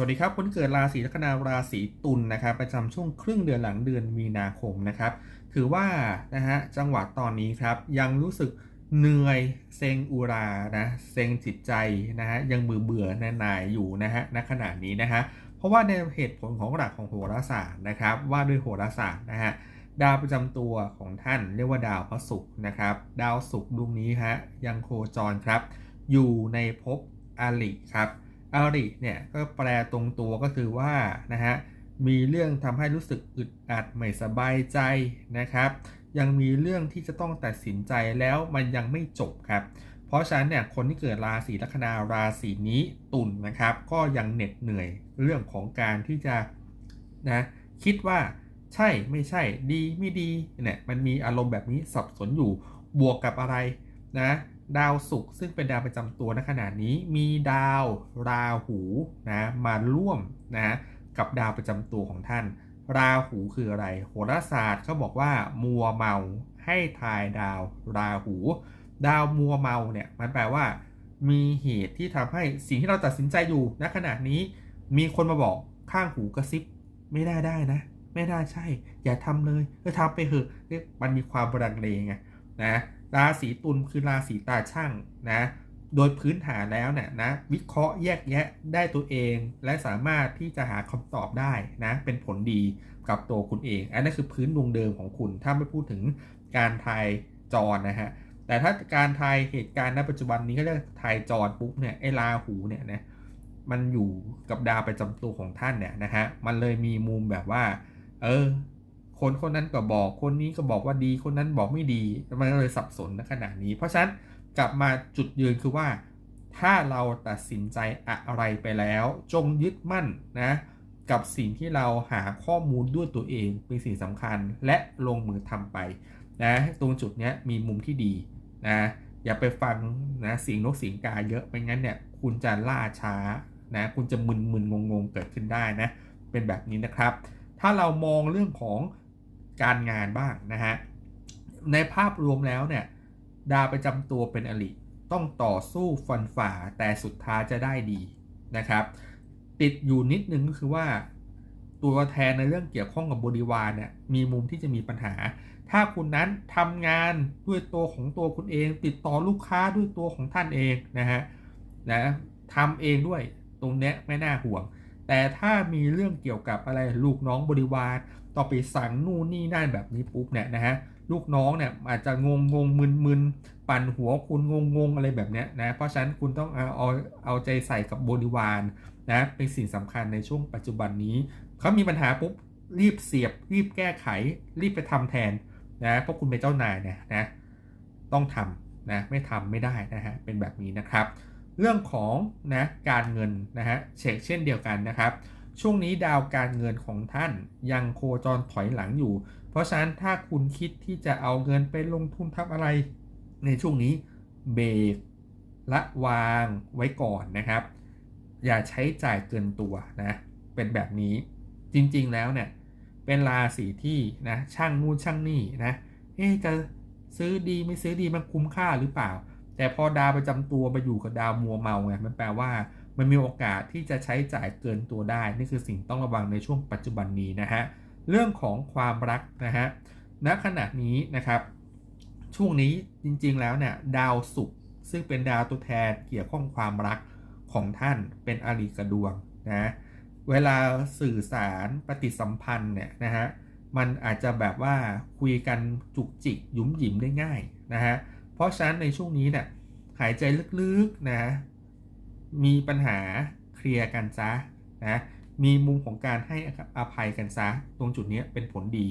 วัสดีครับคนเกิดราศีลัคนาราศีตุลนะครับ ประจำช่วงครึ่งเดือนหลังเดือนมีนาคมนะครับ ถือว่านะฮะจังหวะตอนนี้ครับยังรู้สึกเหนื่อยเซ็งอุรานะเซ็งจิตใจนะฮะยังเบื่อเบื่อๆนายอยู่นะฮะณขณะนี้นะฮะเพราะว่าในเหตุผลของหลักของโหราศาสตร์นะครับ ว่าด้วยโหราศาสตร์นะฮะดาวประจำตัวของท่านเรียกว่าดาวพระศุกร์นะครับ ดาวศุกร์ดวงนี้ฮะยังโคจรครับ อยู่ในภพอาริครับ อาริเนี่ยก็แปลตรงตัวก็คือว่านะฮะมีเรื่องทำให้รู้สึกอึดอัดไม่สบายใจนะครับ ยังมีเรื่องที่จะต้องตัดสินใจแล้วมันยังไม่จบครับ เพราะฉะนั้นเนี่ยคนที่เกิดราศีลัคนาราศีนี้ตุลนนะครับ ก็ยังเหน็ดเหนื่อยเรื่องของการที่จะนะคิดว่าใช่ไม่ใช่ดีไม่ดีเนี่ยมันมีอารมณ์แบบนี้สับสนอยู่บวกกับอะไรนะ ดาวศุกร์ซึ่งเป็นดาวประจำตัวในขณะนี้ มีดาวราหูนะมาร่วมนะกับดาวประจำตัวของท่าน ราหูคืออะไร โหราศาสตร์เขาบอกว่า มัวเมาให้ทายดาวราหู ดาวมัวเมาเนี่ยมันแปลว่า มีเหตุที่ทำให้สิ่งที่เราตัดสินใจอยู่ณขณะนี้ มีคนมาบอกข้างหูกระซิบ ไม่ได้ได้นะ ไม่ได้ใช่ อย่าทำเลยเออทำไปเถอะมันมีความบรังเลไงนะ ราศีตุลคือราศีตาช่างนะ โดยพื้นฐานแล้วเนี่ยนะ วิเคราะห์แยกแยะได้ตัวเอง และสามารถที่จะหาคำตอบได้นะ เป็นผลดีกับตัวคุณเอง อันนั้นคือพื้นดวงเดิมของคุณ ถ้าไม่พูดถึงการทายจรนะฮะ แต่ถ้าการทายเหตุการณ์ณปัจจุบันนี้ก็เรียกทายจรปุ๊บเนี่ยไอราหูเนี่ยนะ มันอยู่กับดาวประจำตัวของท่านเนี่ยนะฮะ มันเลยมีมุมแบบว่า เออ คนคนนั้นก็บอกคนนี้ก็บอกว่าดีคนนั้นบอกไม่ดีมันก็เลยสับสนในขณะนี้ เพราะฉะนั้นกลับมาจุดยืนคือว่า ถ้าเราตัดสินใจอะไรไปแล้ว จงยึดมั่นนะกับสิ่งที่เราหาข้อมูลด้วยตัวเองเป็นสิ่งสำคัญและลงมือทำไปนะตรงจุดนี้มีมุมที่ดีนะอย่าไปฟังนะเสียงนกเสียงกาเยอะไม่งั้นเนี่ยคุณจะล่าช้านะคุณจะมึนมึนงงงเกิดขึ้นได้นะเป็นแบบนี้นะครับ ถ้าเรามองเรื่องของ การงานบ้างนะฮะในภาพรวมแล้วเนี่ยดาวประจำตัวเป็นอลิต้องต่อสู้ฟันฝ่าแต่สุดท้ายจะได้ดีนะครับ ติดอยู่นิดนึงก็คือว่า ตัวแทนในเรื่องเกี่ยวข้องกับบริวารเนี่ยมีมุมที่จะมีปัญหา ถ้าคุณนั้นทำงานด้วยตัวของตัวคุณเอง ติดต่อลูกค้าด้วยตัวของท่านเองนะฮะนะทำเองด้วยตรงนี้ไม่น่าห่วง แต่ถ้ามีเรื่องเกี่ยวกับอะไรลูกน้องบริวารต่อไปสั่งนู่นนี่นั่นแบบนี้ปุ๊บเนี่ยนะฮะลูกน้องเนี่ยอาจจะงงงงมึนมึนปั่นหัวคุณงงงงอะไรแบบเนี้ยนะเพราะฉะนั้นคุณต้องเอาเอาเอาใจใส่กับบริวารนะเป็นสิ่งสำคัญในช่วงปัจจุบันนี้เขามีปัญหาปุ๊บรีบเสียบ รีบแก้ไข รีบไปทำแทนนะเพราะคุณเป็นเจ้านายเนี่ยนะต้องทำนะไม่ทำไม่ได้นะฮะเป็นแบบนี้นะครับ เรื่องของนะการเงินนะฮะเช็คเช่นเดียวกันนะครับ ช่วงนี้ดาวการเงินของท่านยังโคจรถอยหลังอยู่ เพราะฉะนั้นถ้าคุณคิดที่จะเอาเงินไปลงทุนทำอะไร ในช่วงนี้เบรกละวางไว้ก่อนนะครับ อย่าใช้จ่ายเกินตัวนะเป็นแบบนี้จริงๆแล้วเนี่ยเป็นราศีที่นะช่างนู่นช่างนี่นะเอ๊ะจะซื้อดีไม่ซื้อดีมันคุ้มค่าหรือเปล่า แต่พอดาวประจำตัวมาอยู่กับดาวมัวเมาไงมันแปลว่ามันมีโอกาสที่จะใช้จ่ายเกินตัวได้ นี่คือสิ่งต้องระวังในช่วงปัจจุบันนี้นะฮะเรื่องของความรักนะฮะณขณะนี้นะครับช่วงนี้จริงๆแล้วเนี่ยดาวศุกร์ซึ่งเป็นดาวตัวแทนเกี่ยวข้องความรักของท่านเป็นอริกระดวงนะเวลาสื่อสารปฏิสัมพันธ์เนี่ยนะฮะมันอาจจะแบบว่าคุยกันจุกจิกยุ่มหยิมได้ง่ายนะฮะ เพราะฉะนั้นในช่วงนี้เนี่ยหายใจลึกๆนะมีปัญหาเคลียร์กันซะนะมีมุมของการให้อภัยกันซะตรงจุดนี้เป็นผลดี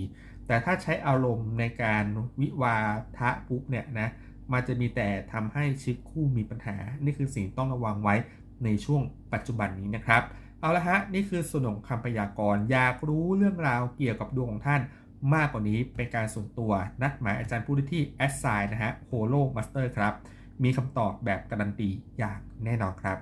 แต่ถ้าใช้อารมณ์ในการวิวาทะปุ๊บเนี่ยนะมันจะมีแต่ทำให้ชีวิตคู่มีปัญหา นี่คือสิ่งต้องระวังไว้ในช่วงปัจจุบันนี้นะครับ เอาละฮะ นี่คือส่วนของคำพยากรณ์อยากรู้เรื่องราวเกี่ยวกับดวงของท่าน มากกว่านี้เป็นการส่วนตัว นัดหมายอาจารย์ผู้ที่แอดไซน์นะฮะโฮโลมาสเตอร์ครับ มีคำตอบแบบการันตีอย่างแน่นอนครับ